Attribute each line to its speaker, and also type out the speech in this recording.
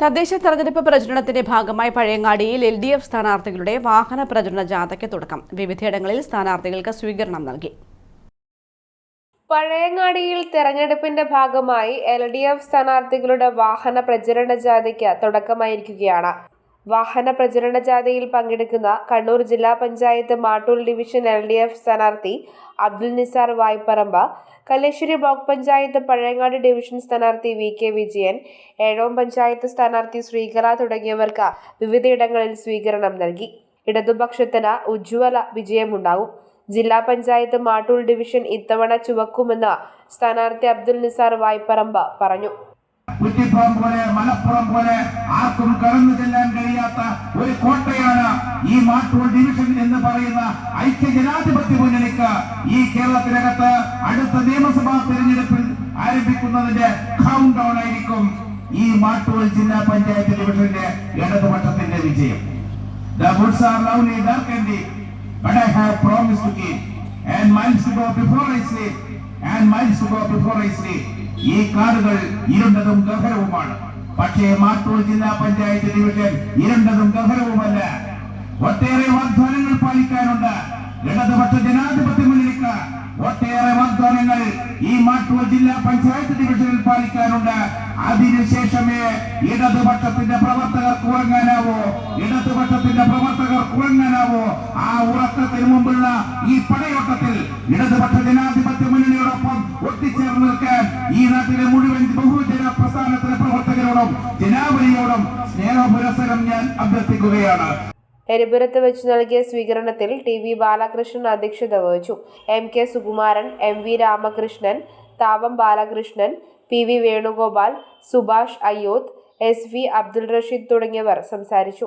Speaker 1: തദ്ദേശ തെരഞ്ഞെടുപ്പ് പ്രചരണത്തിന്റെ ഭാഗമായി പഴയങ്ങാടിയിൽ എൽ ഡി എഫ് സ്ഥാനാർത്ഥികളുടെ വാഹന പ്രചരണ ജാഥയ്ക്ക് തുടക്കം. വിവിധയിടങ്ങളിൽ സ്ഥാനാർത്ഥികൾക്ക് സ്വീകരണം നൽകി.
Speaker 2: പഴയങ്ങാടിയിൽ തെരഞ്ഞെടുപ്പിന്റെ ഭാഗമായി എൽ ഡി എഫ് സ്ഥാനാർത്ഥികളുടെ വാഹന പ്രചരണ ജാഥയ്ക്ക് തുടക്കമായിരിക്കുകയാണ്. വാഹന പ്രചരണ ജാഥയിൽ പങ്കെടുക്കുന്ന കണ്ണൂർ ജില്ലാ panchayat Mattool division L D F സ്ഥാനാർത്ഥി അബ്ദുൽ നിസാർ വായ്പറമ്പ കല്ലേശ്വരി ബ്ലോക്ക് പഞ്ചായത്ത് പഴയങ്ങാട് ഡിവിഷൻ സ്ഥാനാർത്ഥി വി കെ വിജയൻ ഏഴോം പഞ്ചായത്ത് സ്ഥാനാർത്ഥി ശ്രീകല തുടങ്ങിയവർക്ക് വിവിധയിടങ്ങളിൽ സ്വീകരണം നൽകി. ഇടതുപക്ഷത്തിന് ഉജ്ജ്വല വിജയമുണ്ടാകും ജില്ലാ പഞ്ചായത്ത് മാട്ടൂൽ ഡിവിഷൻ ഇത്തവണ ചുവക്കുമെന്ന് സ്ഥാനാർത്ഥി അബ്ദുൽ നിസാർ വായ്പറമ്പ പറഞ്ഞു.
Speaker 3: കുറ്റിപ്പുറം പോലെ മലപ്പുറം പോലെ ആർക്കും കടന്നു ചെല്ലാൻ കഴിയാത്ത ഒരു കോട്ടയാണ് ഈ മാട്ടൂർ ഡിവിഷൻ എന്ന് പറയുന്ന ഐക്യ ജനാധിപത്യ മുന്നണിക്ക് ഈ കേരളത്തിനകത്ത് അടുത്ത നിയമസഭാ തെരഞ്ഞെടുപ്പിൽ ആരംഭിക്കുന്നതിന്റെ കൗണ്ട് ഡൗൺ ആയിരിക്കും ഈ മാട്ടൂർ ജില്ലാ പഞ്ചായത്ത് ഡിവിഷന്റെ ഇടതുപക്ഷത്തിന്റെ വിജയം The woods are lovely, dark and deep, but I have promised to. And miles to go before I sleep. And miles to go before I sleep. ഈ കാടുകൾ ഇരുണ്ടതും ഗഹരവുമാണ്. പക്ഷേ മാട്ടൂർ ജില്ലാ പഞ്ചായത്ത് ഡിവിഷൻ ഇരുണ്ടതും ഗഹരവുമല്ല. ഒട്ടേറെ വാഗ്ദാനങ്ങൾ പാലിക്കാനുണ്ട്. ഇടതുപക്ഷ ജനാധിപത്യ മുന്നണിക്ക് ഒട്ടേറെ വാഗ്ദാനങ്ങൾ ഈ മാട്ടൂർ ജില്ലാ പഞ്ചായത്ത് ഡിവിഷനിൽ പാലിക്കാനുണ്ട്. അതിനുശേഷമേ ഇടതുപക്ഷത്തിന്റെ പ്രവർത്തകർക്ക് ഉറങ്ങാനാവോ. ഇടതുപക്ഷത്തിന്റെ പ്രവർത്തകർക്ക് ഉറങ്ങാനാവോ ആ ഉറക്കത്തിന് മുമ്പുള്ള ഈ പടയോട്ടത്തിൽ ഇടതുപക്ഷ ജനാധിപത്യ മുന്നണിയോടൊപ്പം ഒട്ടിച്ചേർന്ന് നിൽക്കാൻ ഈ നാട്ടിലെ മുഴുവൻ ബഹുജന പ്രസ്ഥാനത്തിലെ പ്രവർത്തകരോടും ജനാവലിയോടും സ്നേഹപുരസരം ഞാൻ അഭ്യർത്ഥിക്കുകയാണ്.
Speaker 2: എരിപുരത്ത് വെച്ച് നൽകിയ സ്വീകരണത്തിൽ ടി വി ബാലകൃഷ്ണൻ അധ്യക്ഷത വഹിച്ചു. M K Sukumaran M V Ramakrishnan Thavam Balakrishnan P V Venugopal Subhash Ayyoth S V Abdul Rasheed തുടങ്ങിയവർ സംസാരിച്ചു.